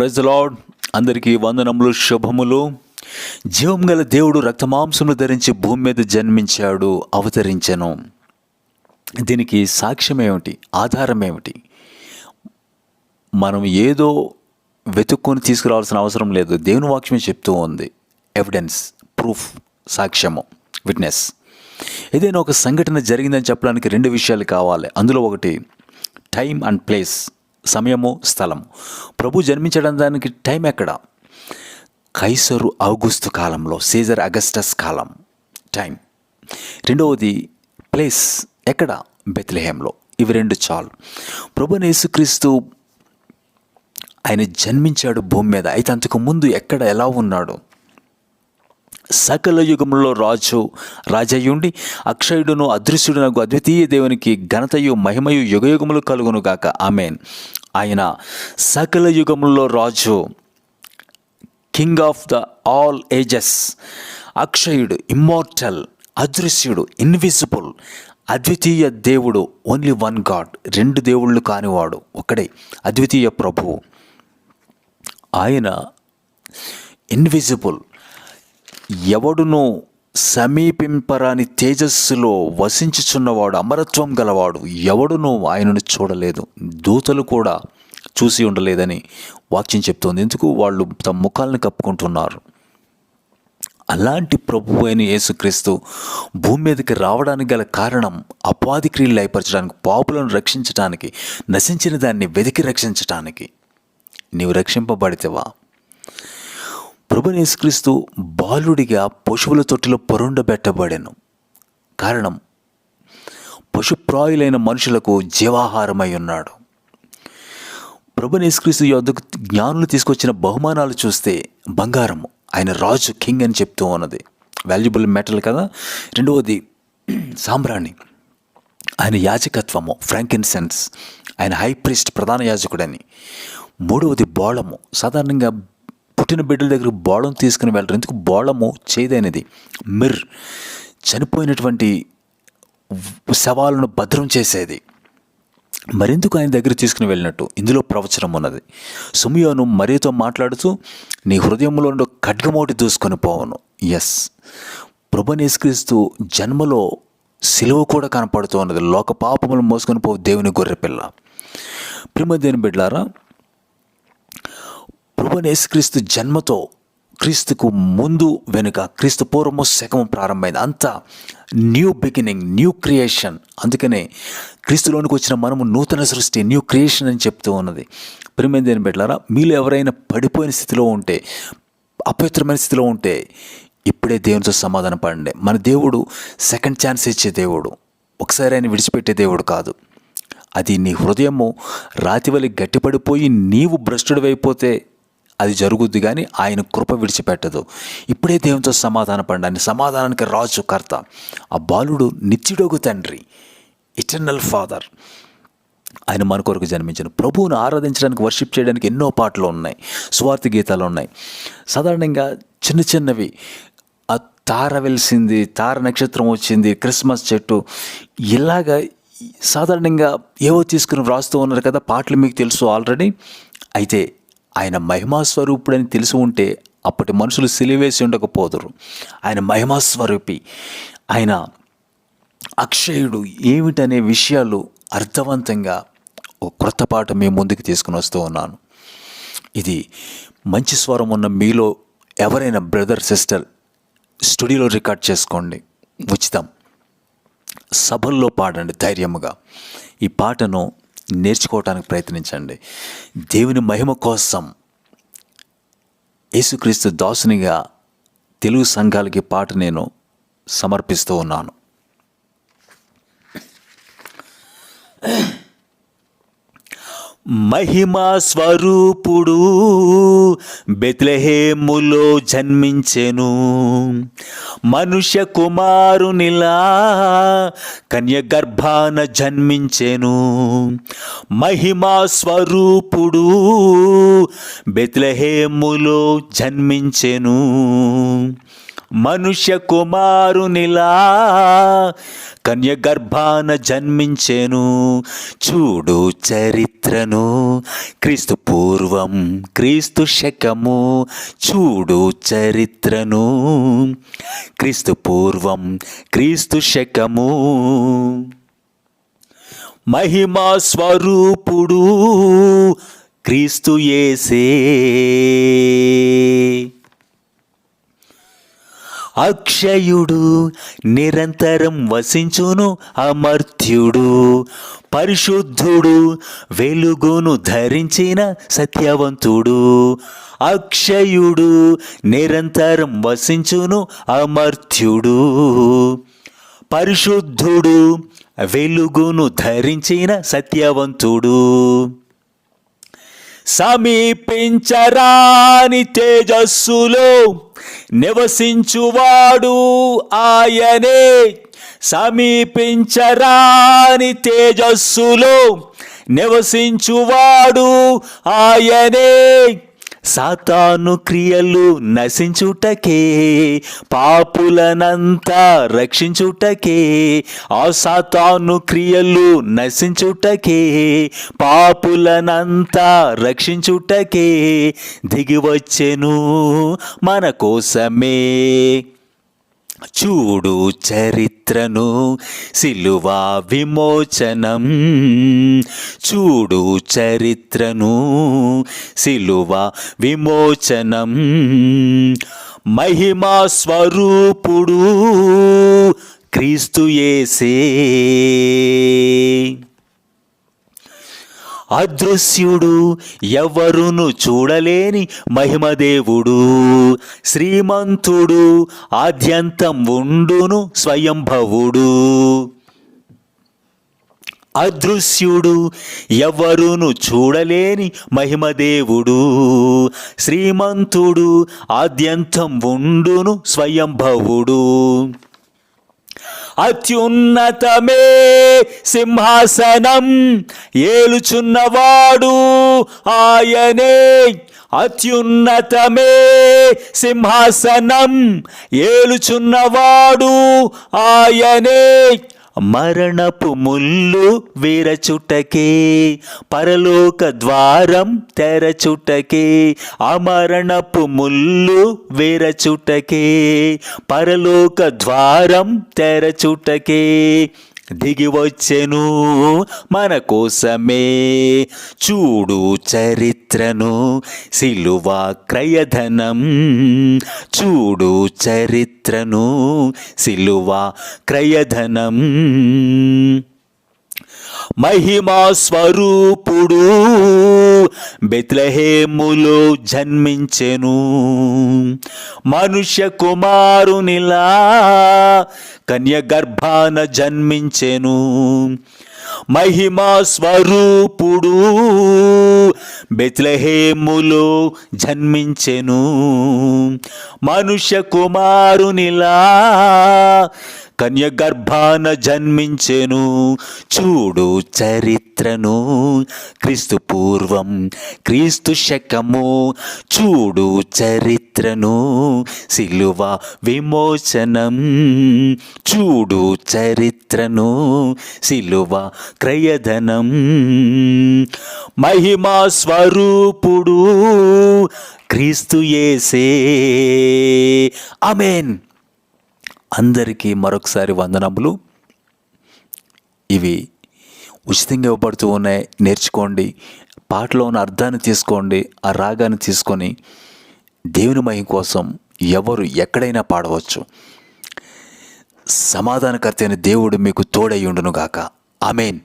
Praise lord అందరికీ వందనములు శుభములు. జీవం గల దేవుడు రక్తమాంసములు ధరించి భూమి మీద జన్మించాడు అవతరించెను. దీనికి సాక్ష్యం ఏమిటి ఆధారం ఏమిటి మనం ఏదో వెతుక్కొని తీసుకురావాల్సిన అవసరం లేదు. దేవుని వాక్యమే చెప్తూ ఉంది. ఎవిడెన్స్ ప్రూఫ్ సాక్ష్యము విట్నెస్ ఏదైనా ఒక సంఘటన జరిగిందని చెప్పడానికి రెండు విషయాలు కావాలి. అందులో ఒకటి టైం అండ్ ప్లేస్ సమయము స్థలము. ప్రభు జన్మించడం దానికి టైం ఎక్కడ? కైసరు ఔగుస్తు కాలంలో సీజర్ అగస్టస్ కాలం టైం. రెండవది ప్లేస్ ఎక్కడ? బెత్లహేంలో. ఇవి రెండు చాలు. ప్రభు యేసుక్రీస్తు ఆయన జన్మించాడు భూమి మీద. అయితే అంతకు ముందు ఎక్కడ ఎలా ఉన్నాడు? సకల యుగంలో రాజు రాజయ్యుండి అక్షయుడును అదృశ్యుడునకు అద్వితీయ దేవునికి ఘనతయు మహిమయు యుగయుగములు కలుగునుగాక. ఆమెన్. ఆయన సకల యుగముల్లో రాజు king of the all ages అక్షయుడు immortal అదృశ్యుడు ఇన్విజిబుల్ అద్వితీయ దేవుడు ఓన్లీ వన్ గాడ్ రెండు దేవుళ్ళు కానివాడు ఒకడే అద్వితీయ ప్రభువు. ఆయన ఇన్విజిబుల్ ఎవడునూ సమీపింపరాని తేజస్సులో వసించుచున్నవాడు అమరత్వం గలవాడు ఎవడునూ ఆయనను చూడలేదు. దూతలు కూడా చూసి ఉండలేదని వాక్యం చెప్తోంది. ఎందుకు? వాళ్ళు తమ ముఖాలను కప్పుకుంటున్నారు. అలాంటి ప్రభు అయిన యేసుక్రీస్తు భూమి మీదకి రావడానికి గల కారణం అపాది క్రియలు లయపరచడానికి పాపులను రక్షించడానికి నశించిన దాన్ని వెతికి రక్షించటానికి. నీవు రక్షింపబడితేవా? ప్రభునేసుక్రీస్తు బాలుడిగా పశువుల తొట్టిలో పొరుండబెట్టబడెను. కారణం పశుప్రాయులైన మనుషులకు జీవాహారమై ఉన్నాడు. ప్రభునేసుక్రీస్తు యొద్దకు జ్ఞానులు తీసుకొచ్చిన బహుమానాలు చూస్తే బంగారము. ఆయన రాజు కింగ్ అని చెప్తూ ఉన్నది. వాల్యుబుల్ మెటల్ కదా? రెండవది సాంబ్రాణి. ఆయన యాజకత్వము ఫ్రాంకిన్సెన్స్. ఆయన హై ప్రిస్ట్ ప్రధాన యాజకుడని. మూడవది బోళము. సాధారణంగా పుట్టిన బిడ్డల దగ్గర బోళం తీసుకుని వెళ్ళరు. ఎందుకు? బోళము చేదైనది. మిర్ చనిపోయినటువంటి శవాలను భద్రం చేసేది. మరెందుకు ఆయన దగ్గర తీసుకుని వెళ్ళినట్టు? ఇందులో ప్రవచనం ఉన్నది. సుమియోను మరియతో మాట్లాడుతూ నీ హృదయంలో ఉండే ఖడ్గమోటి దూసుకొని పోవను. ఎస్ ప్రభనేస్క్రీస్తు జన్మలో సిలువ కూడా కనపడుతూ ఉన్నది. లోక పాపములు మోసుకొని పోవు దేవుని గొర్రెపిల్ల. ప్రిమ దేని ప్రభునేసుక్రీస్తు జన్మతో క్రీస్తుకు ముందు వెనుక క్రీస్తు పూర్వము శకము ప్రారంభమైంది అంతా న్యూ బిగినింగ్ న్యూ క్రియేషన్ అందుకనే క్రీస్తులోనికి వచ్చిన మనము నూతన సృష్టి న్యూ క్రియేషన్ అని చెప్తూ ఉన్నది. ప్రిమేందేని పెట్టారా మీలో ఎవరైనా పడిపోయిన స్థితిలో ఉంటే అపవిత్రమైన స్థితిలో ఉంటే ఇప్పుడే దేవునితో సమాధాన పడండి. మన దేవుడు సెకండ్ ఛాన్స్ ఇచ్చే దేవుడు. ఒకసారి ఆయన విడిచిపెట్టే దేవుడు కాదు. అది నీ హృదయము రాతివలి గట్టిపడిపోయి నీవు భ్రష్టుడివైపోతే అది జరుగుద్ది కానీ ఆయన కృప విడిచిపెట్టదు. ఇప్పుడే దేవునితో సమాధాన పడండి. సమాధానానికి రాజు కర్త. ఆ బాలుడు నిత్యుడొగు తండ్రి. ఇటర్నల్ ఫాదర్ ఆయన మన కొరకు జన్మించిన ప్రభువును ఆరాధించడానికి వర్షిప్ చేయడానికి ఎన్నో పాటలు ఉన్నాయి. స్వార్థ గీతాలు ఉన్నాయి. సాధారణంగా చిన్న చిన్నవి. ఆ తార వెలిసింది తార నక్షత్రం వచ్చింది క్రిస్మస్ చెట్టు. ఇలాగా సాధారణంగా ఏవో తీసుకుని వ్రాస్తూ ఉన్నారు కదా పాటలు మీకు తెలుసు ఆల్రెడీ అయితే ఆయన మహిమా స్వరూపుడని తెలిసి ఉంటే అప్పటి మనుషులు సిలివేసి ఉండకపోదురు. ఆయన మహిమా స్వరూపి ఆయన అక్షయుడు ఏమిటనే విషయాలు అర్థవంతంగా ఒక క్రొత్త పాట మీ ముందుకు తీసుకుని వస్తూ ఉన్నాను. ఇది మంచి స్వరం ఉన్న మీలో ఎవరైనా బ్రదర్ సిస్టర్ స్టూడియోలో రికార్డ్ చేసుకోండి. ఉచితం. సభల్లో పాడండి ధైర్యముగా. ఈ పాటను నేర్చుకోవటానికి ప్రయత్నించండి. దేవుని మహిమ కోసం యేసుక్రీస్తు దాసునిగా తెలుగు సంఘాలకి పాట నేను సమర్పిస్తూ ఉన్నాను. మహిమా స్వరూపుడు బెత్లహేములో జన్మించెను. మనుష్య కుమారునిలా కన్య గర్భాన జన్మించెను. మహిమా స్వరూపుడు బెత్లహేములో జన్మించెను. మనుష్య కుమారునిలా కన్యగర్భాన జన్మించెను. చూడు చరిత్రను. క్రీస్తు పూర్వం క్రీస్తు శకము. చూడు చరిత్రను. క్రీస్తు పూర్వం క్రీస్తు శకము. మహిమా స్వరూపుడు క్రీస్తు యేసే. అక్షయుడు నిరంతరం వసించును అమర్త్యుడు. పరిశుద్ధుడు వెలుగును ధరించిన సత్యవంతుడు. అక్షయుడు నిరంతరం వసించును అమర్త్యుడు. పరిశుద్ధుడు వెలుగును ధరించిన సత్యవంతుడు. సమీపించరాని తేజస్సులో నివసించువాడు ఆయనే. సమీపించరాని తేజస్సులో నివసించువాడు ఆయనే. సాతాను క్రియలు నశించుటకే పాపులనంతా రక్షించుటకే ఆ సాతాను క్రియలు నశించుటకే పాపులనంతా రక్షించుటకే దిగివచ్చెను మన కోసమే. చూడు చరిత్రను సిలువా విమోచనం. చూడు చరిత్రను సిలువా విమోచనం. మహిమా స్వరూపుడు క్రీస్తు యేసే. అదృశ్యుడు ఎవరును చూడలేని మహిమదేవుడు శ్రీమంతుడు ఆద్యంతం ఉండును స్వయంభవుడు. అదృశ్యుడు ఎవరును చూడలేని మహిమదేవుడు శ్రీమంతుడు ఆద్యంతం ఉండును స్వయంభవుడు. అత్యున్నతమే సింహాసనం. ఏలుచున్నవాడు ఆయనే. అత్యున్నతమే సింహాసనం. ఏలుచున్నవాడు ఆయనే. మరణపు ముళ్ళు వీరచుటకే పరలోక ద్వారం తెరచుటకే అమరణపు ముళ్ళు వీరచుటకే పరలోక ద్వారం తెరచుటకే. దిగి వచ్చెను మన కోసమే. చూడు చరిత్రను సిలువ క్రయధనం. చూడు చరిత్రను సిలువ క్రయధనం. మహిమా స్వరూపుడు బెత్లహేములో జన్మించెను. మనుష్య కుమారునిలా కన్య గర్భాన జన్మించెను. మహిమా స్వరూపుడు బెత్లహేములో జన్మించెను. మనుష్య కుమారునిలా కన్య గర్భాన జన్మించెను. చూడు చరిత్రను. క్రీస్తు పూర్వం క్రీస్తు శకము. చూడు చరిత్రను. సిలువ విమోచనం. చూడు చరిత్రను. సిలువ క్రయధనం. మహిమా స్వరూపుడు క్రీస్తు ఏసే అమేన్ అందరికీ మరొకసారి వందనములు. ఇవి ఉచితంగా ఇవ్వబడుతూ ఉన్నాయి. నేర్చుకోండి. పాటలో ఉన్న అర్థాన్ని తీసుకోండి. ఆ రాగాన్ని తీసుకొని దేవుని మహిమ కోసం ఎవరు ఎక్కడైనా పాడవచ్చు. సమాధానకర్త అయిన దేవుడు మీకు తోడై ఉండునుగాక. ఆమెన్.